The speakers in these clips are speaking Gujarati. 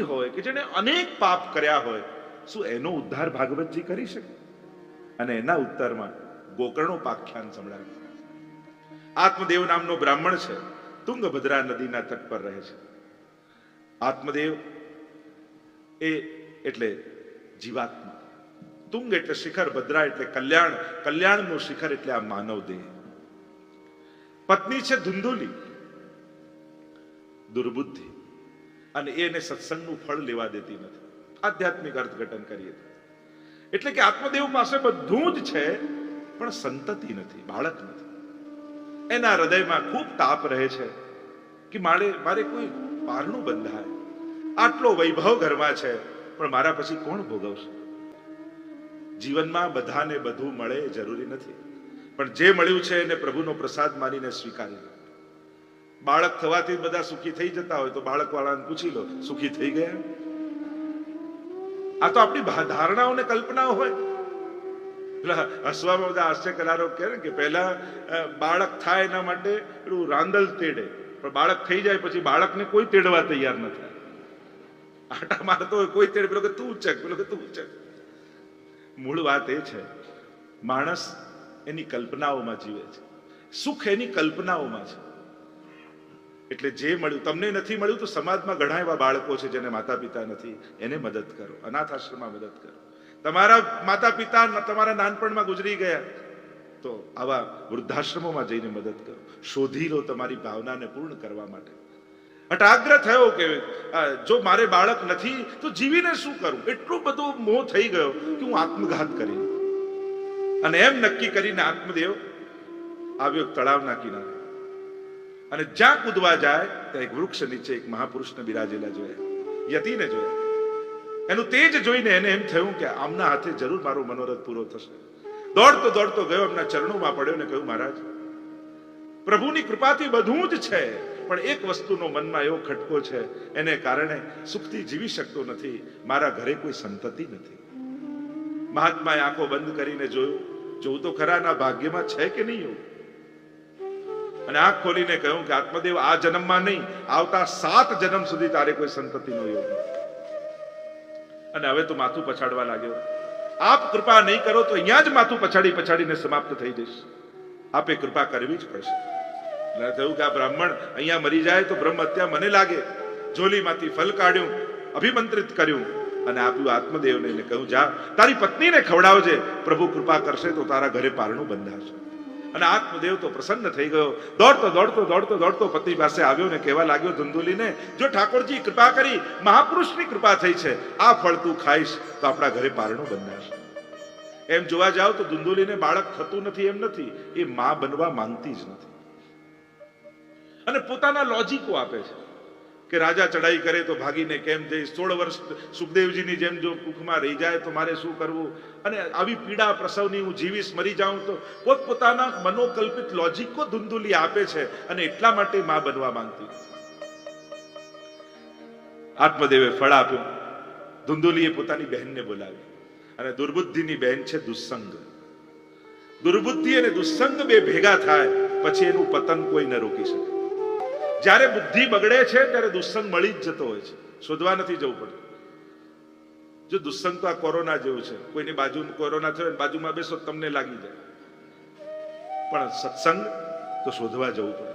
પાપી હોય કે જેને અનેક પાપ કર્યા હોય, શું એનો ઉદ્ધાર ભાગવતજી કરી શકે? અને એના ઉત્તરમાં ગોકર્ણોપાખ્યાન સંભળાવ્યું આત્મદેવ નામનો બ્રાહ્મણ છે, તુંગભદ્રા નદીના તટ પર રહે છે. આત્મદેવ એ એટલે જીવાત્મા. તુંગ એટલે શિખર, ભદ્રા એટલે કલ્યાણ, કલ્યાણનું શિખર એટલે આ માનવ દેહ. પત્ની છે ધુંધુલી. દુર્બુદ્ધિ. અને એને સત્સંગનું ફળ લેવા દેતી નથી. આધ્યાત્મિક અર્થઘટન કરીએ એટલે કે આત્મદેવ પાસે બધું જ છે, પણ સંતતિ નથી, બાળક નથી. એના હૃદયમાં ખૂબ તાપ રહે છે કે મારે મારે કોઈ પારણું બંધાય. આટલો વૈભવ ઘરમાં છે, પણ મારા પછી કોણ ભોગવશે? જીવનમાં બધાને બધું મળે જરૂરી નથી. પણ જે મળ્યું છે એને પ્રભુનો પ્રસાદ માનીને સ્વીકારી લો. બાળક થવાથી બધા સુખી થઈ જતા હોય તો બાળક વાળાને પૂછી લો, સુખી થઈ ગયા? આ તો આપણી ધારણાઓ ને કલ્પનાઓ હોય. પેલા હસવામાં બધા હાસ્ય કરારો કહે ને કે પહેલા બાળક થાય એના માટે એટલું રાંદલ તેડે. પણ બાળક થઈ જાય પછી બાળકને કોઈ તેડવા તૈયાર ન થાય આટા મારતો હોય, કોઈ તેડે, પેલો કે, તું ઉચક પેલો કે, તું ઉચક મૂળ વાત એ છે, માણસ એની કલ્પનાઓમાં જીવે છે. સુખ એની કલ્પનાઓમાં છે. એટલે જે મળ્યું, તમને નથી મળ્યું તો સમાજમાં ઘણા એવા બાળકો છે જેને માતા પિતા નથી. એને મદદ કરો અનાથ આશ્રમમાં મદદ કરો. તમારા માતા પિતા તમારા નાનપણમાં ગુજરી ગયા, તો આવા વૃદ્ધાશ્રમોમાં જઈને મદદ કરો. શોધી લો તમારી ભાવનાને પૂર્ણ કરવા માટે. અટાગ્રહ થયો કે જો મારે બાળક નથી, તો જીવીને શું કરું? એટલો બધો મોહ થઈ ગયો કે હું આત્મઘાત કરી અને એમ નક્કી કરીને આત્મદેવ આવ્યો તળાવના કિનારે. અને જ્યાં કૂદવા જાય, ત્યાં એક વૃક્ષ નીચે એક મહાપુરુષને બિરાજેલા જોયા. યતિને જોયા. એનું તેજ જોઈને એને એમ થયું કે આમના હાથે જરૂર મારો મનોરથ પૂરો થશે. દોડતો દોડતો ગયો, એમના ચરણોમાં પડ્યો ને કહ્યું, મહારાજ, પ્રભુની કૃપાથી બધું જ છે, પણ એક વસ્તુનો મનમાં એવો ખટકો છે. એને કારણે સુખથી જીવી શકતો નથી. મારા ઘરે કોઈ સંતતિ નથી. મહાત્માએ આંખો બંધ કરીને જોયું. જોવું તો ખરા ભાગ્યમાં છે કે નહીં એવું? અને આંખ ખોલીને કહ્યું કે આત્મદેવ આ જન્મમાં નહીં, આવતા સાત જન્મ સુધી તારે કોઈ સંતતિનો યોગ અને હવે તો માથું પછાડવા લાગ્યો. આપ કૃપા નહીં કરો તો અહીંયા જ માથું પછાડી પછાડીને સમાપ્ત થઈ જઈશ. આપે કૃપા કરવી જ પડશે. એટલે થયું કે આ બ્રાહ્મણ અહીંયા મરી જાય તો બ્રહ્મ હત્યા મને લાગે. જોલીમાંથી ફલ કાઢ્યું, અભિમંત્રિત કર્યું અને આપ્યું આત્મદેવને કહ્યું, જા, તારી પત્નીને ખવડાવજે. પ્રભુ કૃપા કરશે તો તારા ઘરે પારણું બંધાશે. અને આત્મદેવ તો પ્રસન્ન થઈ ગયો. દોડતો દોડતો દોડતો દોડતો પતિ પાસે આવ્યો ને કહેવા લાગ્યો, ધંધુલીને, જો ઠાકોરજી કૃપા કરી, મહાપુરુષની કૃપા થઈ છે. આ ફળ તું ખાઈશ તો આપણા ઘરે પારણું બંધાશે. એમ જોવા જાવ તો ધુંધુલીને બાળક થતું નથી એમ નથી. એ મા બનવા માંગતી જ નથી. અને પોતાના લોજિકો આપે છે કે રાજા ચડાઈ કરે તો ભાગીને કેમ જઈશ? સોળ વર્ષ સુખદેવજીની જેમ જો કુખમાં રહી જાય તો મારે શું કરવું? અને આવી પીડા પ્રસવની હું જીવીશ, મરી જાઉં તો પોતપોતાના મનોકલ્પિત લોજિકો ધુંધુલી આપે છે અને એટલા માટે માં બનવા માંગતી. આત્મદેવે ફળ આપ્યું. ધુંધુલીએ પોતાની બહેનને બોલાવી. અને દુર્બુદ્ધિની બહેન છે દુસ્સંગ. દુર્બુદ્ધિ અને દુસ્સંગ બે ભેગા થાય, પછી એનું પતન કોઈ ન રોકી શકે. જ્યારે બુદ્ધિ બગડે છે, ત્યારે દુસ્સંગ મળી જ જતો હોય છે. શોધવા નથી જવું પડતું. જો દુસ્સંગ તો આ કોરોના જેવું છે, કોઈની બાજુ કોરોના થયો બાજુમાં બેસો તમને લાગી જાય. પણ સત્સંગ તો શોધવા જવું પડે.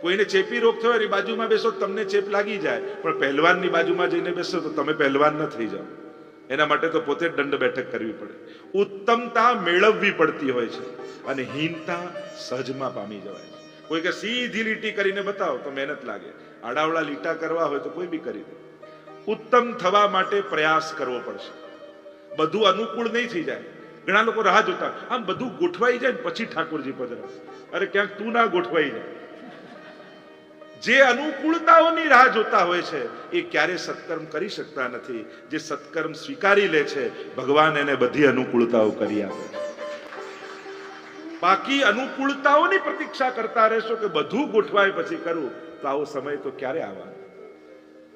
કોઈને ચેપી રોગ થયો એની બાજુમાં બેસો તમને ચેપ લાગી જાય. પણ પહેલવાનની બાજુમાં જઈને બેસો તો તમે પહેલવાન ન થઈ જાઓ. એના માટે તો પોતે દંડ બેઠક કરવી પડે. ઉત્તમતા મેળવવી પડતી હોય છે અને હીનતા સહજમાં પામી જવાય છે. કોઈ કે સીધી લીટી કરીને બતાવો તો મહેનત લાગે. આડાવડા લીટા કરવા હોય તો કોઈ બી કરી દે. ઉત્તમ થવા માટે પ્રયાસ કરવો પડશે. બધું અનુકૂળ નહીં થઈ જાય. ઘણા લોકો રાહ જોતા આમ બધું ગોઠવાઈ જાય પછી ઠાકોરજી પધરા અરે ક્યાંક તું ના ગોઠવાઈ જાય. જે અનુકૂળતાઓની રાહ જોતા હોય છે, એ ક્યારે સત્કર્મ કરી શકતા નથી. જે સત્કર્મ સ્વીકારી લે છે, ભગવાન એને બધી અનુકૂળતાઓ કરી આપે છે. બાકી અનુકૂળતાઓની પ્રતીક્ષા કરતા રહેશો કે બધું ગોઠવાય પછી કરું, તો આવો સમય તો ક્યારે આવવાનો?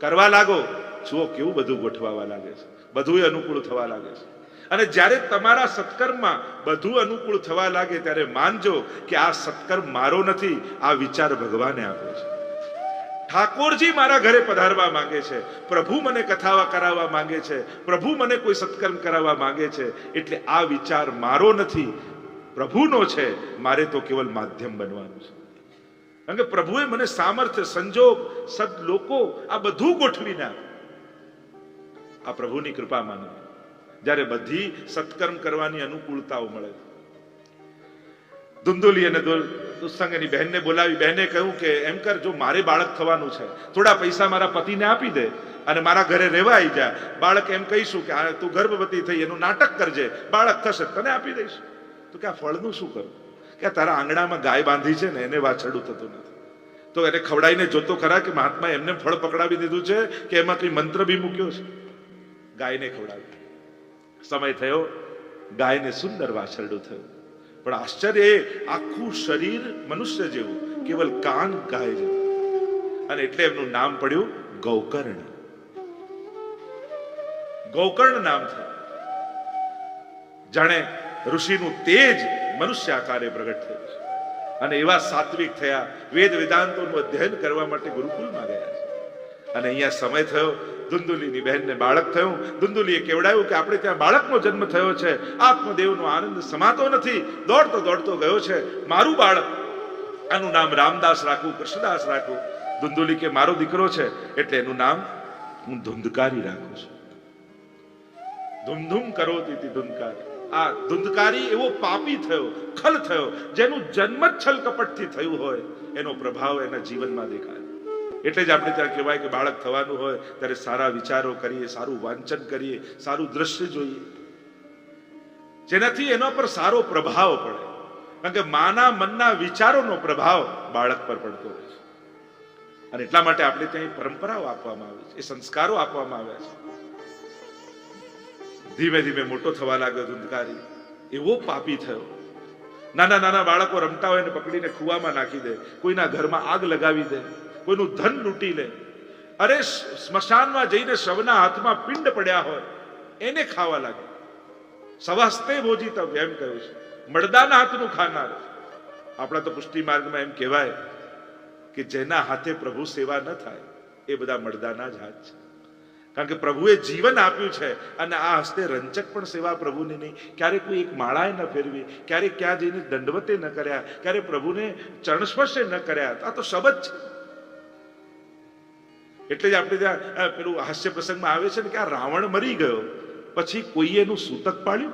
કરવા લાગો. જુઓ કેવું બધું ગોઠવાવા લાગે છે. બધું અનુકૂળ થવા લાગે છે. અને જ્યારે તમારા સત્કર્મમાં બધું અનુકૂળ થવા લાગે ત્યારે માનજો કે આ સત્કર્મ મારો નથી, આ વિચાર ભગવાને આપ્યો છે. ઠાકોરજી મારા ઘરે પધારવા માંગે છે. પ્રભુ મને કથાવા કરાવવા માંગે છે. પ્રભુ મને કોઈ સત્કર્મ કરાવવા માંગે છે. એટલે આ વિચાર મારો નથી, પ્રભુનો છે. મારે તો કેવલ માધ્યમ બનવાનું છે. કારણ કે પ્રભુએ મને સામર્થ્ય, સંજોગ સદ લોકો આ બધું ગોઠવીને આપ્યું. આ પ્રભુની કૃપા માનવી જ્યારે બધી સત્કર્મ કરવાની અનુકૂળતાઓ મળે. ધુંધુલી અને દુલ- દુસ્સંગની બહેનને બોલાવી. બહેને કહ્યું કે, એમ કર, જો મારે બાળક થવાનું છે, થોડા પૈસા મારા પતિને આપી દે અને મારા ઘરે રહેવા આવી જા. બાળક એમ કહીશું કે આ તું ગર્ભવતી થઈ, એનું નાટક કરજે. બાળક થશે, તને આપી દઈશ. તો કે, આ ફળનું શું કરું? કે તારા આંગણામાં ગાય બાંધી છે ને, એને વાછરડું થતું નથી. તો એને ખવડાવીને જોતો ખરા કે મહાત્મા એમને ફળ પકડાવી દીધું છે કે, એમાં કઈ મંત્ર બી મૂક્યો છે? ગાયને ખવડાવી સમય થયો, ગાયને સુંદર વાછરડું થયું. પણ આશ્ચર્ય એ, આખું શરીર મનુષ્ય જેવું, કેવલ કાન ગાય જેવું. અને એટલે એમનું નામ પડ્યું ગૌકર્ણ. ગૌકર્ણ નામ થયું. જાણે ઋષિનું તેજ મનુષ્ય આકારે પ્રગટ થયું અને એવા સાત્વિક થયા, વેદ વેદાંતોનું અધ્યયન કરવા માટે ગુરુકુલમાં ગયા અને અહીંયા સમય થયો ધુંધુલીની બહેનને બાળક થયું. ધુંધુલીએ કેવડાયું કે આપણે ત્યાં બાળકનો જન્મ થયો છે. આત્મદેવનો આનંદ સમાતો નથી. દોડતો દોડતો ગયો છે. મારું બાળક, આનું નામ રામદાસ રાખવું, કૃષ્ણદાસ રાખું ધુંધુલી કે મારો દીકરો છે, એટલે એનું નામ હું ધુંધકારી રાખું છું. ધૂમધૂમ કરો તીતી ધુંધકારી. આ ધુંધકારી એવો પાપી થયો, ખલ થયો, જેનું જન્મ છલ કપટથી થયું હોય. એનો પ્રભાવ એના જીવનમાં દેખાય. એટલે જ આપણે ત્યાં કહેવાય કે બાળક થવાનું હોય, ત્યારે સારા વિચારો કરીએ, સારું વાંચન કરીએ, સારું દ્રશ્ય જોઈએ. જેનાથી એના પર સારો પ્રભાવ પડે. કારણ કે માના મનના વિચારોનો પ્રભાવ બાળક પર પડતો હોય છે. અને એટલા માટે આપણે ત્યાં પરંપરાઓ આપવામાં આવી છે, એ સંસ્કારો આપવામાં આવ્યા છે. ધીમે ધીમે મોટો થવા લાગ્યો ધુંધકારી. એવો પાપી થયો. નાના નાના બાળકો રમતા હોય ને પકડીને કુવામાં નાખી દે. કોઈના ઘરમાં આગ લગાવી દે. કોઈનું ધન લૂંટી લે. અરે સ્મશાનમાં જઈને શવના હાથમાં પિંડ પડ્યા હોય, એને ખાવા લાગે. સવાસ્તે ભોજી તવ એમ કહ્યું છે. મળદાના હાથનું ખાનાર. આપણા તો પુષ્ટિ માર્ગમાં એમ કહેવાય કે જેના હાથે પ્રભુ સેવા ન થાય, એ બધા મળદાના જ હાથ છે. કારણ કે પ્રભુએ જીવન આપ્યું છે અને આ હસ્તે રંચક પણ સેવા પ્રભુની નહીં. ક્યારેક કોઈ એક માળાએ ન ફેરવી, ક્યારેક ક્યાં જઈને દંડવતે ન કર્યા ક્યારે પ્રભુને ચરણ સ્પર્શે ન કર્યા. આ તો શબ્દ છે. એટલે જ આપણે ત્યાં પેલું હાસ્ય પ્રસંગમાં આવે છે ને કે આ રાવણ મરી ગયો, પછી કોઈએ એનું સૂતક પાડ્યું?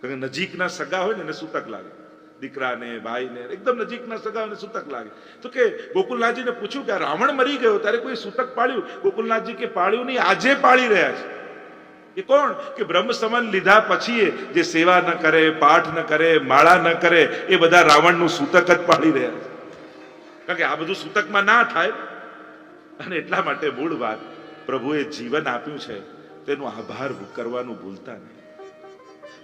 કે નજીકના સગા હોય ને એને સૂતક લાગે. દીકરાને, ભાઈને, એકદમ નજીકના સગા હોય સૂતક લાગે. તો કે ગોકુલનાથજીને પૂછ્યું કે રાવણ મરી ગયો, ત્યારે કોઈ સૂતક પાડ્યું? ગોકુલનાથજી કે પાડ્યું નહીં, આજે પાડી રહ્યા છે. એ કોણ? કે બ્રહ્મ સમન લીધા પછી જે સેવા ન કરે, પાઠ ન કરે, માળા ન કરે, એ બધા રાવણનું સૂતક જ પાડી રહ્યા છે. કારણ કે આ બધું સૂતકમાં ના થાય. અને એટલા માટે મૂળ વાત પ્રભુએ જીવન આપ્યું છે, તેનો આભાર કરવાનું ભૂલતા નહીં.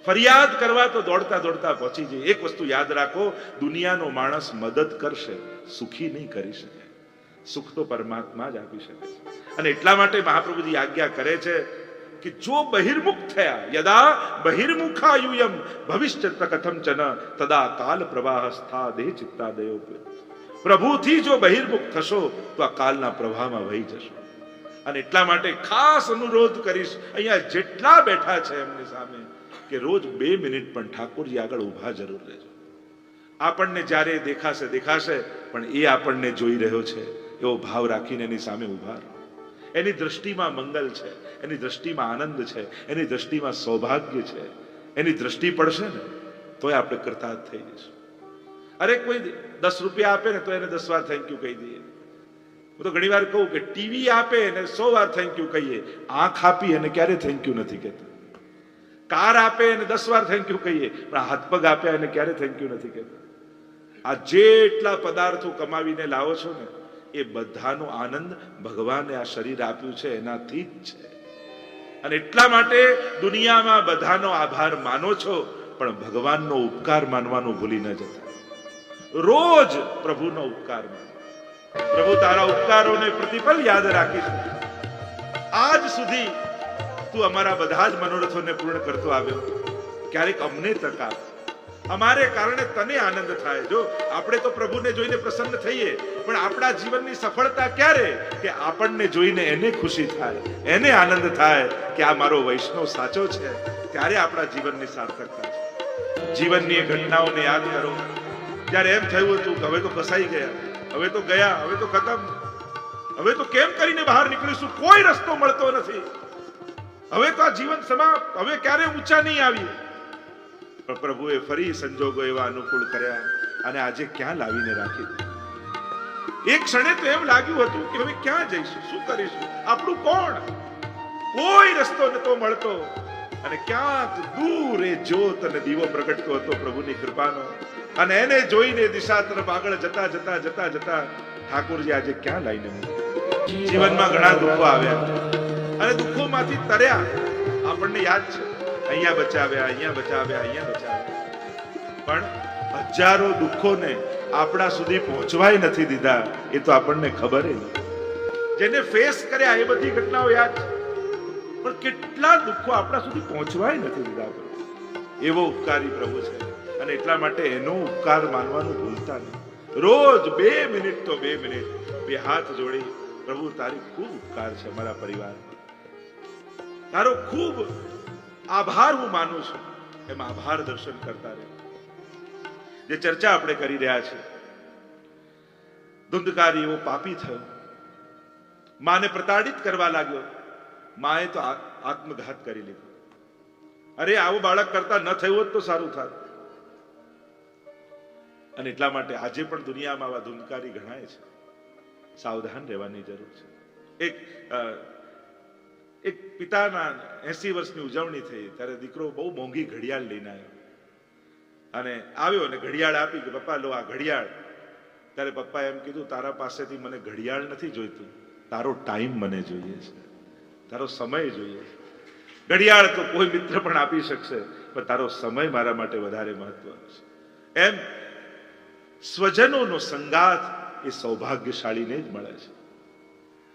ફરિયાદ કરવા તો દોડતા દોડતા પહોંચી જઈએ. એક વસ્તુ યાદ રાખો, દુનિયાનો માણસ મદદ કરશે, સુખી નહીં કરી શકે. સુખ તો પરમાત્મા જ આપી શકે છે. અને એટલા માટે મહાપ્રભુજી આજ્ઞા કરે છે કે જો બહિર્મુખ થયા, યદા બહિર્મુખા યુયમ ભવિષ્ય કથમ ચન, તદા કાલ પ્રવાહ સ્થા દેહ ચિત્તાદયો પ્રભુથી જો બહિર્મુખ થશો, તો આ કાલના પ્રવાહમાં વહી જશો. અને એટલા માટે ખાસ અનુરોધ કરીશ, અહીંયા જેટલા બેઠા છે એમની સામે, કે રોજ બે મિનિટ પણ ઠાકોરજી આગળ ઊભા જરૂર રહેજો. આપણને જ્યારે દેખાશે દેખાશે, પણ એ આપણને જોઈ રહ્યો છે, એવો ભાવ રાખીને એની સામે ઊભા રહો. એની દ્રષ્ટિમાં મંગલ છે, એની દ્રષ્ટિમાં આનંદ છે, એની દ્રષ્ટિમાં સૌભાગ્ય છે, એની દ્રષ્ટિ પડશે ને, તોય આપણે કરતા થઈ જઈશું. અરે કોઈ દસ રૂપિયા આપે ને તો એને દસ વાર થેન્ક યુ કહી દઈએ. હું તો ઘણી વાર કહું કે ટીવી આપે ને સો વાર થેન્ક યુ કહીએ. આંખ આપી અને ક્યારે થેન્ક યુ નથી કહેતા. કાર આપે અને દસ વાર થેન્ક યુ કહીએ. પણ હાથ પગ આપ્યા અને ક્યારે થેન્ક યુ નથી કહેતા. આ જેટલા પદાર્થો કમાવીને લાવો છો ને, એ બધાનો આનંદ ભગવાને આ શરીર આપ્યું છે, એનાથી જ છે. અને એટલા માટે દુનિયામાં બધાનો આભાર માનો છો, પણ ભગવાનનો ઉપકાર માનવાનું ભૂલી ન જતા. રોજ પ્રભુનો ઉપકાર માનો પ્રભુ તારા ઉપકારોને પ્રતિફળ યાદ રાખીશું. આજ સુધી તું અમારા બધા જ મનોરથોને પૂર્ણ કરતો આવ્યો. ક્યારેક અમને તક આપ. અમારે કારણે તને આનંદ થાય. જો આપણે તો પ્રભુને જોઈને પ્રસન્ન થઈએ, પણ આપણા જીવનની સફળતા ક્યારે? કે આપણને જોઈને એને ખુશી થાય, એને આનંદ થાય કે આ મારો વૈષ્ણવ સાચો છે, ત્યારે આપણા જીવનની સાર્થકતા છે. જીવનની ઘટનાઓને યાદ કરો. જ્યારે એમ થયું હતું કે હવે તો ફસાઈ ગયા. હવે તો ગયા, હવે તો ખતમ. હવે તો કેમ કરીને બહાર નીકળીશું? કોઈ રસ્તો મળતો નથી. હવે તો આ જીવન સમાપ્ત. હવે ક્યારે ઊંચા નહીં આવીએ? પણ પ્રભુએ ફરી સંજોગો એવા અનુકૂળ કર્યા અને આજે ક્યાં લાવીને રાખી એક ક્ષણે તો એમ લાગ્યું હતું કે હવે ક્યાં જઈશું? શું કરીશું? આપણું કોણ? કોઈ રસ્તો નતો મળતો. અને ક્યાંક દૂર એ જ્યોત અને દીવો પ્રગટતો હતો પ્રભુની કૃપાનો. અને એને જોઈને દિશા તરફ આગળ જતા જતા જતા જતા ઠાકોરજી આજે ક્યાં લઈને? જીવનમાં ઘણા દુઃખો આવ્યા. અને દુઃખોમાંથી તર્યા. આપણને યાદ છે, અહીંયા બચાવ્યા અહીંયા બચાવ્યા અહીંયા બચાવ્યા. પણ હજારો દુઃખોને આપણા સુધી પહોંચવાય નથી દીધા, એ તો આપણને ખબર જેને ફેસ કર્યા, એ બધી ઘટનાઓ યાદ છે. પણ કેટલા દુઃખો આપણા સુધી પહોંચવાય નથી દીધા એવો ઉપકારી પ્રભુ છે. અને એટલા માટે એનો ઉપકાર માનવાનું ભૂલતા નહીં. રોજ બે મિનિટ તો બે મિનિટ. બે હાથ જોડી, પ્રભુ, તારી ખૂબ ઉપકાર છે મારા પરિવાર તારો ખૂબ આભાર હું માનું છું. એમ આભાર દર્શન કરતા રહે. જે ચર્ચા આપણે કરી રહ્યા છે ધુંધકાર એવો પાપી થયો. માને પ્રતાડિત કરવા લાગ્યો. માએ તો આત્મઘાત કરી લીધો. અરે, આવું બાળક કરતા ન થયું હોત તો સારું થાત. અને એટલા માટે આજે પણ દુનિયામાં આવા ધૂંધકારી ગણાય છે. સાવધાન રહેવાની જરૂર છે. એક એક પિતાના એસી વર્ષની ઉજવણી થઈ, ત્યારે દીકરો બહુ મોંઘી ઘડિયાળ લઈને આવ્યો. અને આવ્યો અને ઘડિયાળ આપી કે, પપ્પા, લો આ ઘડિયાળ. ત્યારે પપ્પાએ એમ કીધું, તારા પાસેથી મને ઘડિયાળ નથી જોઈતું. તારો ટાઈમ મને જોઈએ છે. તારો સમય જોઈએ છે. ઘડિયાળ તો કોઈ મિત્ર પણ આપી શકશે, પણ તારો સમય મારા માટે વધારે મહત્વનો છે. એમ સ્વજનોનો સંગાત એ સૌભાગ્યશાળીને જ મળે છે.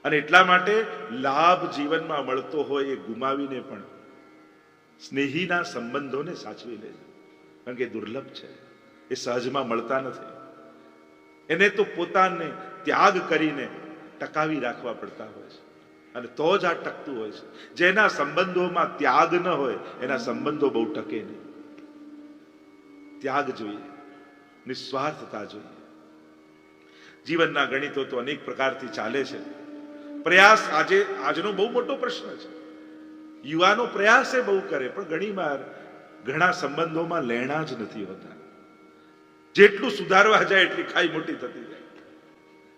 અને એટલા માટે લાભ જીવનમાં મળતો હોય એ ગુમાવીને પણ સ્નેહીના સંબંધોને સાચવી લેજો કારણ કે દુર્લભ છે. એ સહજમાં મળતા નથી. એને તો પોતાને ત્યાગ કરીને ટકાવી રાખવા પડતા હોય છે. અને તો જ આ ટકતું હોય છે. જેના સંબંધોમાં ત્યાગ ન હોય, એના સંબંધો બહુ ટકે નહીં. ત્યાગ જોઈએ. નિસ્વાર્થતા જોઈએ. જીવનના ગણિતો તો અનેક પ્રકારથી ચાલે છે. પ્રયાસ આજે, આજનો બહુ મોટો પ્રશ્ન છે. યુવાનો પ્રયાસ એ બહુ કરે, પણ ઘણીવાર ઘણા સંબંધોમાં લેણા જ નથી હોતા. જેટલું સુધારવા જાય એટલી ખાઈ મોટી થતી જાય.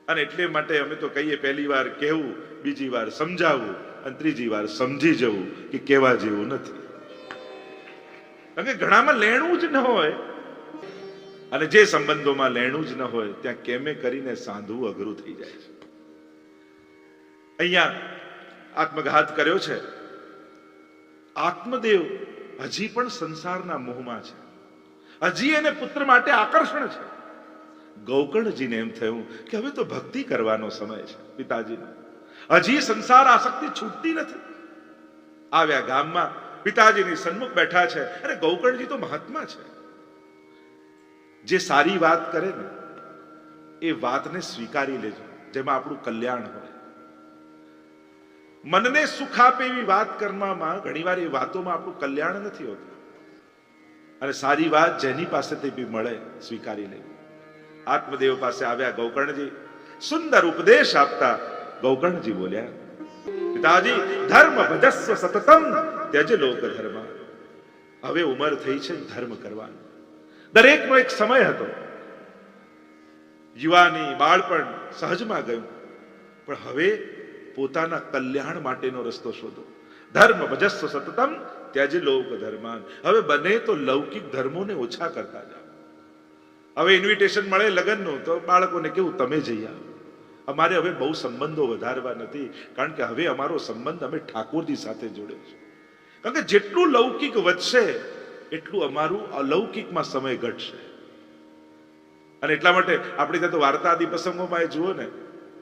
અને એટલે માટે અમે તો કહીએ, પહેલી વાર કહેવું, બીજી વાર સમજાવવું, અને ત્રીજી વાર સમજી જવું કે કહેવા જેવું નથી. કારણ કે ઘણામાં લેણું જ ન હોય અને જે સંબંધોમાં લેણું જ ન હોય, ત્યાં કેમે કરીને સાંધવું અઘરું થઈ જાય છે. અહીંયા આત્મઘાત કર્યો છે. આત્મદેવ હજી પણ સંસારના મોહમાં છે. હજી એને પુત્ર માટે આકર્ષણ છે. ગૌકર્ણજીને એમ થયું કે હવે તો ભક્તિ કરવાનો સમય છે, પિતાજીનો. હજી સંસાર આસક્તિ છૂટતી નથી. આવ્યા ગામમાં પિતાજીની સન્મુખ બેઠા છે. અરે ગૌકર્ણજી તો મહાત્મા છે. જે સારી વાત કરે ને, એ વાતને સ્વીકારી લેજો. જેમાં આપણું કલ્યાણ હોય. મનને સુખ આપે એવી વાત કરવામાં ઘણીવાર એ વાતોમાં આપણું કલ્યાણ નથી હોતું. અને સારી વાત જેની પાસેથી બી મળે, સ્વીકારી લેવી આત્મદેવ પાસે આવ્યા ગૌકર્ણજી, સુંદર ઉપદેશ આપતા ગૌકર્ણજી બોલ્યા, પિતાજી, ધર્મ ભજસ્વ સતતમ ત્યજ લોક ધર્મ. હવે ઉંમર થઈ છે ધર્મ કરવાનો. દરેકનો એક સમય હતો. યુવાની બાળપણ સહજમાં ગયું. પણ હવે પોતાના કલ્યાણ માટેનો રસ્તો શોધો. ધર્મ ભજસ્વ સતતમ ત્યજ લોક ધર્માન. હવે બને તો લૌકિક ધર્મોને ઓછા કરતા જાઓ. હવે ઇન્વિટેશન મળે લગ્નનું, તો બાળકોને કેવું, તમે જઈ આવો. અમારે હવે બહુ સંબંધો વધારવા નથી, કારણ કે હવે અમારો સંબંધ અમે ઠાકોરજી સાથે જોડ્યો છે. કારણ કે જેટલું લૌકિક વધશે એટલું અમારું અલૌકિકમાં સમય ઘટશે. અને એટલા માટે આપણે ત્યાં તો વાર્તા આદિ પ્રસંગોમાં જુઓ ને,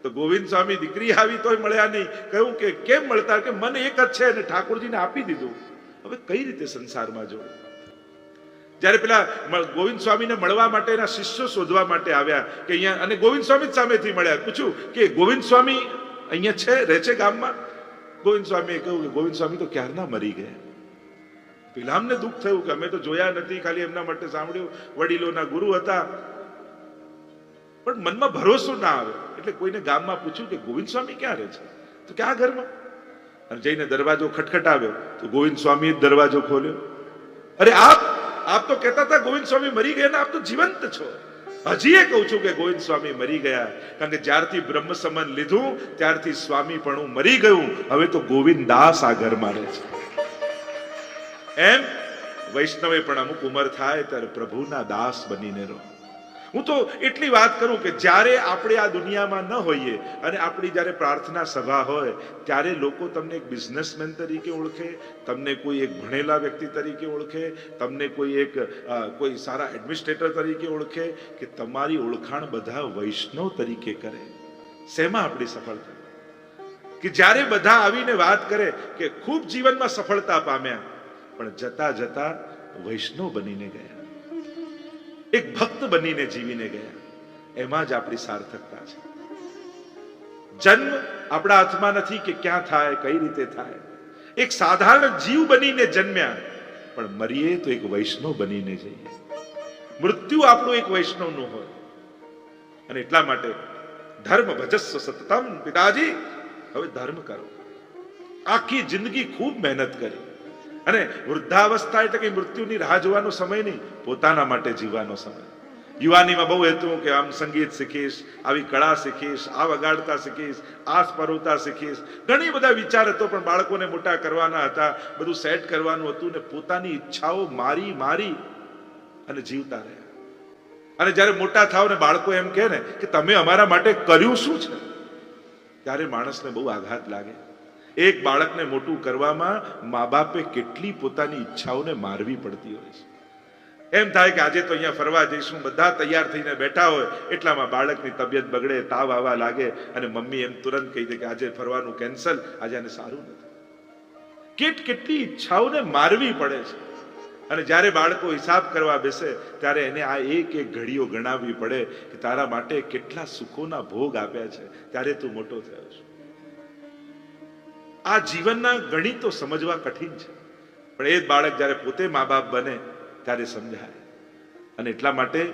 તો ગોવિંદ સ્વામી દીકરી આવી તોય મળ્યા નહીં. કહ્યું કે કેમ મળતા? કે મન એક જ છે અને ઠાકોરજીને આપી દીધું. હવે કઈ રીતે સંસારમાં જોડે જ્યારે પેલા ગોવિંદ સ્વામીને મળવા માટે એના શિષ્યો શોધવા માટે આવ્યા કે અહીંયા, અને ગોવિંદ સ્વામી સામેથી મળ્યા, પૂછ્યું કે ગોવિંદ સ્વામી અહીંયા છે, રહે છે ગામમાં? ગોવિંદ સ્વામીએ કહ્યું કે ગોવિંદ સ્વામી તો ક્યારના મરી ગયા? પેલામને દુઃખ થયું કે અમે તો જોયા નથી, ખાલી એમના માટે સાંભળ્યું. વડીલોના ગુરુ હતા. પણ મનમાં ભરોસો ના આવે. એટલે કોઈને ગામમાં પૂછ્યું કે ગોવિંદ સ્વામી ક્યાં રહે છે? તો ક્યાં ઘરમાં. અને જઈને દરવાજો ખટખટાવ્યો. તો ગોવિંદ સ્વામીએ દરવાજો ખોલ્યો. અરે આપ આપ તો કહેતા હતા ગોવિંદ સ્વામી મરી ગયા આપ તો જીવંત છો. હજી એ કહું છું કે ગોવિંદ સ્વામી મરી ગયા. કારણ કે જ્યારથી બ્રહ્મ સંબંધ લીધું, ત્યારથી સ્વામી પણ મરી ગયું. હવે તો ગોવિંદ દાસ આ ઘરમાં રહે છે. એમ? વૈષ્ણવે પણ અમુક ઉંમર થાય ત્યારે પ્રભુના દાસ બનીને રહો. હું તો એટલી વાત કરું કે જ્યારે આપણે આ દુનિયામાં ન હોઈએ અને આપણી જ્યારે પ્રાર્થના સભા હોય, ત્યારે લોકો તમને એક બિઝનેસમેન તરીકે ઓળખે, તમને કોઈ એક ભણેલા વ્યક્તિ તરીકે ઓળખે, તમને કોઈ એક કોઈ સારા એડમિનિસ્ટ્રેટર તરીકે ઓળખે કે તમારી ઓળખાણ બધા વૈષ્ણવ તરીકે કરે. શેમાં આપણી સફળતા? કે જ્યારે બધા આવીને વાત કરે કે ખૂબ જીવનમાં સફળતા પામ્યા પણ જતા જતા વૈષ્ણવ બનીને ગયા. એક ભક્ત બનીને જીવીને ગયા. એમાં જ આપણી સાર્થકતા છે. જન્મ આપણા હાથમાં નથી કે ક્યાં થાય, કઈ રીતે થાય. એક સાધારણ જીવ બનીને જન્મ્યા, પણ મરીએ તો એક વૈષ્ણવ બનીને જઈએ. મૃત્યુ આપણું એક વૈષ્ણવનું હોય. અને એટલા માટે ધર્મ ભજસ્વ સતતમ પિતાજી, હવે ધર્મ કરો. આખી જિંદગી ખૂબ મહેનત કરી. અને વૃદ્ધાવસ્થા એટલે કે મૃત્યુની રાહ જોવાનો સમય નહીં, પોતાના માટે જીવવાનો સમય. યુવાનીમાં બહુ હતું કે આમ સંગીત શીખીશ, આવી કળા શીખીશ, આ વગાડતા શીખીશ, આ સ્પરોતા શીખીશ. ઘણી બધા વિચાર હતો, પણ બાળકોને મોટા કરવાના હતા, બધું સેટ કરવાનું હતું ને પોતાની ઈચ્છાઓ મારી મારી અને જીવતા રહ્યા. અને જ્યારે મોટા થાવ ને બાળકો એમ કહે ને કે તમે અમારા માટે કર્યું શું છે? ત્યારે માણસને બહુ આઘાત લાગે. એક બાળકને મોટું કરવામાં મા બાપે કેટલી પોતાની ઈચ્છાઓને મારવી પડતી હોય છે. એમ થાય કે આજે તો અહીંયા ફરવા જઈશું, બધા તૈયાર થઈને બેઠા હોય, એટલામાં બાળકની તબિયત બગડે, તાવ આવવા લાગે અને મમ્મી એમ તુરંત કહી દે કે આજે ફરવાનું કેન્સલ આજે આને સારું નથી. કેટ કેટલી ઈચ્છાઓને મારવી પડે છે. અને જ્યારે બાળકો હિસાબ કરવા બેસે, ત્યારે એને આ એક એક ઘડીઓ ગણાવવી પડે કે તારા માટે કેટલા સુખોના ભોગ આપ્યા છે. ત્યારે તું મોટો થયો છે. આ જીવનના ગણિતો સમજવા કઠિન છે. પણ એ બાળક જ્યારે પોતે મા બાપ બને ત્યારે સમજાય. અને એટલા માટે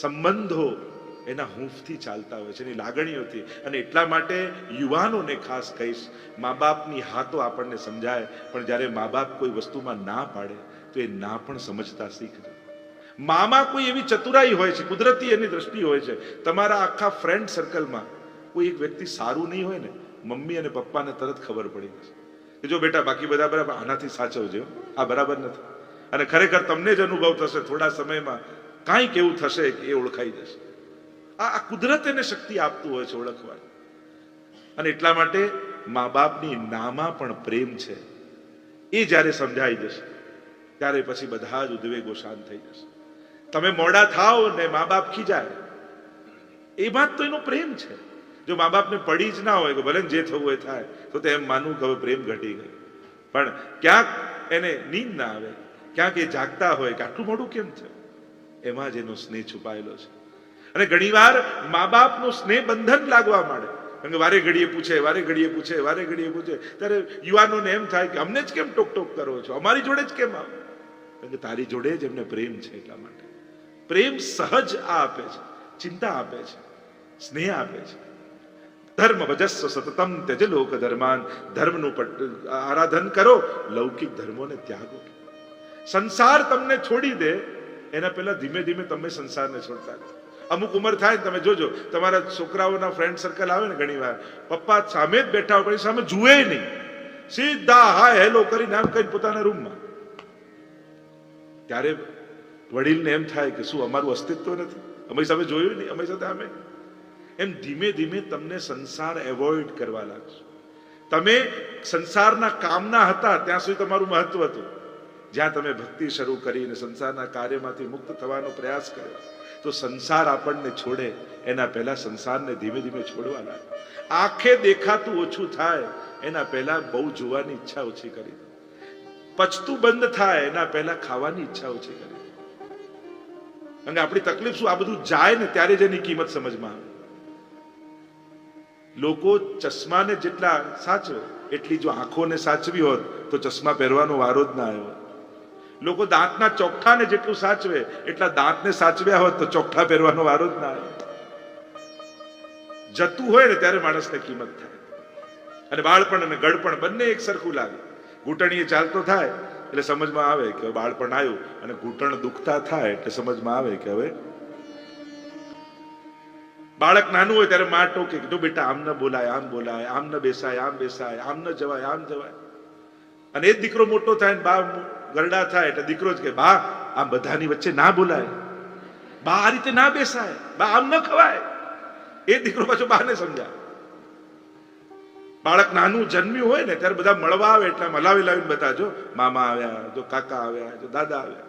સંબંધો એના હૂંફથી ચાલતા હોય છે, એની લાગણીઓથી. અને એટલા માટે યુવાનોને ખાસ કહીશ મા બાપની હાથો આપણને સમજાય, પણ જ્યારે મા બાપ કોઈ વસ્તુમાં ના પાડે, તો એ ના પણ સમજતા શીખજો. મામાં કોઈ એવી ચતુરાઈ હોય છે, કુદરતી એની દ્રષ્ટિ હોય છે. તમારા આખા ફ્રેન્ડ સર્કલમાં કોઈ એક વ્યક્તિ સારું નહીં હોય ને મમ્મી અને પપ્પાને તરત ખબર પડી જશે કે જો બેટા, બાકી બધા બરાબર આનાથી સાચવજો આ બરાબર નથી. અને ખરેખર તમને જ અનુભવ થશે થોડા સમયમાં. કાંઈક એવું થશે કે એ ઓળખાઈ જશે. આ આ કુદરત એને શક્તિ આપતું હોય છે ઓળખવાની. અને એટલા માટે મા બાપની નામાં પણ પ્રેમ છે. એ જ્યારે સમજાઈ જશે, ત્યારે પછી બધા જ ઉદ્વેગો શાંત થઈ જશે. તમે મોડા થાઓ ને મા બાપ ખીજાય. એમાં જ તો એનો પ્રેમ છે. જો મા બાપને પડી જ ના હોય કે ભલે જે થવું એ થાય, તો તે એમ માનવું કે હવે પ્રેમ ઘટી ગયો. પણ ક્યાંક એને નીંદ ના આવે, ક્યાંક એ જાગતા હોય કે આટલું મોડું કેમ થયું એમાં જ એનો સ્નેહ છુપાયેલો છે. અને ઘણીવાર મા બાપનું સ્નેહ બંધન લાગવા માંડે. કારણ કે વારે ઘડીએ પૂછે, વારે ઘડીએ પૂછે, વારે ઘડીએ પૂછે. ત્યારે યુવાનોને એમ થાય કે અમને જ કેમ ટોક ટોક કરો છો? અમારી જોડે જ કેમ આવો? કારણ કે તારી જોડે જ એમને પ્રેમ છે એટલા માટે. પ્રેમ સહજ આ આપે છે, ચિંતા આપે છે, સ્નેહ આપે છે. ધર્મ ભજસ્વ સતતમ ત્યજ લોક ધર્માન ધર્મનું આરાધન કરો, લૌકિક ધર્મોને ત્યાગો. સંસાર તમને છોડી દે, એના પહેલા ધીમે ધીમે તમે સંસારને છોડતા અમુક ઉંમર થાય તમે જોજો, તમારા છોકરાઓના ફ્રેન્ડ સર્કલ આવે ને ઘણી વાર પપ્પા સામે જ બેઠા હોય સામે જુએ નહીં. સીધા હા હેલો કરી નામ કઈ પોતાના રૂમમાં ત્યારે વડીલને એમ થાય કે શું અમારું અસ્તિત્વ નથી? અમારી સામે જોયું નહીં, અમારી સાથે અમે એમ ધીમે ધીમે તમને સંસાર એવોઇડ કરવા લાગશો. તમે સંસારના કામના હતા, ત્યાં સુધી તમારું મહત્વ હતું. જ્યાં તમે ભક્તિ શરૂ કરીને સંસારના કાર્યમાંથી મુક્ત થવાનો પ્રયાસ કર્યો, તો સંસાર આપણને છોડે, એના પહેલા સંસારને ધીમે ધીમે છોડવા લાગે. આંખે દેખાતું ઓછું થાય, એના પહેલા બહુ જોવાની ઈચ્છા ઓછી કરી પચતું બંધ થાય, એના પહેલા ખાવાની ઈચ્છા ઓછી કરી અને આપણી તકલીફ શું? આ બધું જાય ને ત્યારે જ એની કિંમત સમજમાં આવે. લોકો ચશ્માને જેટલા સાચવે, એટલી જો આંખોને સાચવી હોત, તો ચશ્મા પહેરવાનો વારો જ ના આવ્યો. લોકો દાંતના ચોખ્ઠાને જેટલું સાચવે, એટલા દાંતને સાચવ્યા હોત, તો ચોખ્ઠા પહેરવાનો વારો જ ના આવ્યો. જતું હોય ને ત્યારે માણસને કિંમત થાય. અને બાળપણ અને ગળપણ બંને એક સરખું લાગે. ઘૂંટણીએ ચાલતો થાય, એટલે સમજમાં આવે કે બાળપણ આવ્યું, અને ઘૂંટણ દુખતા થાય, એટલે સમજમાં આવે કે હવે બાળક નાનું હોય ત્યારે માં ટોકે જો બેટા, આમ ન બોલાય, આમ બોલાય, આમ ન બેસાય, આમ બેસાય, આમ ન જવાય, આમ જવાય. અને એ દીકરો મોટો થાય ને બા ગરડા થાય એટલે દીકરો જ કે બા, આમ બધાની વચ્ચે ના બોલાય. બા આ રીતે ના બેસાય, બા આમ ન ખવાય. એ દીકરો પાછો બાને સમજાય બાળક નાનું જન્મ્યું હોય ને ત્યારે બધા મળવા આવે એટલે મલાવી લાવીને લાવીને બતાજો મામા આવ્યા, જો કાકા આવ્યા, જો દાદા આવ્યા.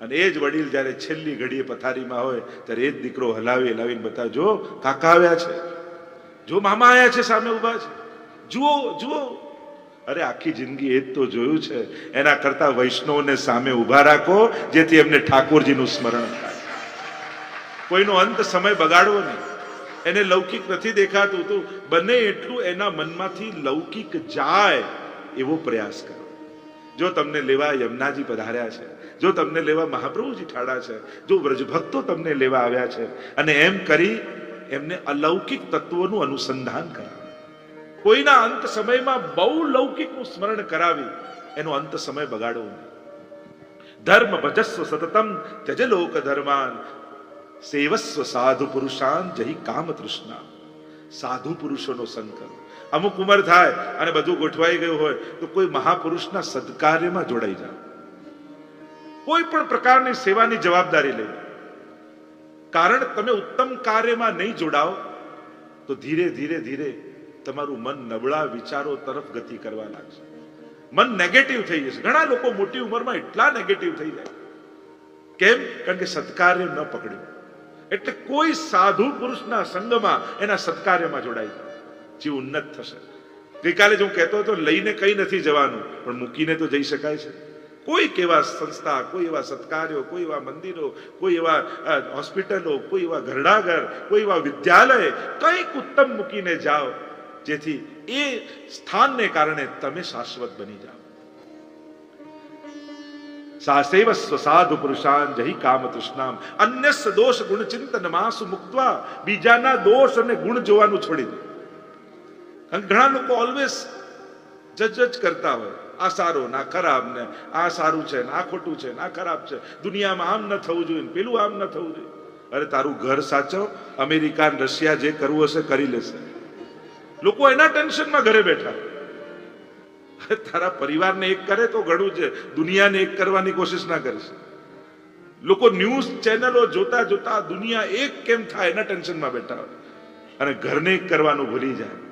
અને એ જ વડીલ જ્યારે છેલ્લી ઘડીએ પથારીમાં હોય, ત્યારે એ જ દીકરો હલાવી હલાવીને બતાજો કાકા આવ્યા છે. જો મામા આવ્યા છે, સામે ઊભા છે. જુઓ જુઓ. અરે, આખી જિંદગી એ જ તો જોયું છે. એના કરતા વૈષ્ણવને સામે ઊભા રાખો, જેથી એમને ઠાકોરજીનું સ્મરણ થાય. કોઈનો અંત સમય બગાડવો નહીં. એને લૌકિક નથી દેખાતું. તો બને એટલું એના મનમાંથી લૌકિક જાય એવો પ્રયાસ કરો. જો તમને લેવા યમુનાજી પધાર્યા છે, જો તમને લેવા મહાપ્રભુજી ઠાડા છે, જો વ્રજભક્તો તમને લેવા આવ્યા છે, અને એમ કરી એમને અલૌકિક તત્વોનું અનુસંધાન કરાવ્યું. કોઈના અંત સમયમાં બહુ લૌકિકનું સ્મરણ કરાવી, એનો અંત સમય બગાડવો ધર્મ ભજસ્વ સતતમ ત્યજ લોક ધર્માન, સેવસ્વ સાધુ પુરુષાન જહી કામ તૃષ્ણા. સાધુ પુરુષોનો સંગ અમુક ઉંમર થાય અને બધું ગોઠવાઈ ગયું હોય, તો કોઈ મહાપુરુષના સદકાર્યમાં જોડાઈ જાઓ. કોઈ પણ પ્રકારની સેવાની જવાબદારી લઈ કારણ તમે ઉત્તમ કાર્યમાં નહીં જોડાઓ, તો ધીરે ધીરે ધીરે તમારું મન નબળા વિચારો તરફ ગતિ કરવા લાગશે. મન નેગેટિવ થઈ જશે. ઘણા લોકો મોટી ઉંમરમાં એટલા નેગેટિવ થઈ જાય. કેમ? કારણ કે સત્કાર્ય ન પકડ્યું. એટલે કોઈ સાધુ પુરુષના સંગમાં એના સત્કાર્યમાં જોડાઈ જાઓ. જે ઉન્નત થશે. ગઈકાલે જ હું કહેતો હતો, લઈને કઈ નથી જવાનું, પણ મૂકીને તો જઈ શકાય છે. કોઈ એવા સંસ્થા, કોઈ એવા સત્કાર્યો, કોઈ એવા મંદિરો, કોઈ એવા હોસ્પિટલો, કોઈ એવા ઘરડાઘર, કોઈ એવા વિદ્યાલય, કંઈક ઉત્તમ મૂકીને જાઓ, જેથી એ સ્થાનને કારણે તમે શાશ્વત બની જાઓ. સાસેવ સ્વસાધુ પુરુષાન જહી કામ તૃષ્ણામ. અન્ય દોષ ગુણ ચિંતન માસ મુક્તવા, બીજાના દોષ અને ગુણ જોવાનું છોડી દો. ઘણા લોકો ઓલવેઝ જજ જ કરતા હોય. આ સારું ના ખરાબ ને, આ સારું છે ને, આ ખોટું છે ને, આ ખરાબ છે. દુનિયામાં આમ ન થવું જોઈએ પેલું આમ ન થવું જોઈએ. અરે તારું ઘર સાચો, અમેરિકા રશિયા જે કરવું હશે કરી લેશે. લોકો એના ટેન્શનમાં ઘરે બેઠા. તારા પરિવારને એક કરે તો ઘણું છે. દુનિયાને એક કરવાની કોશિશ ના કરીશ. લોકો ન્યૂઝ ચેનલો જોતા જોતા દુનિયા એક કેમ થાય એના ટેન્શનમાં બેઠા હોય. અને ઘરને એક કરવાનું ભૂલી જાય.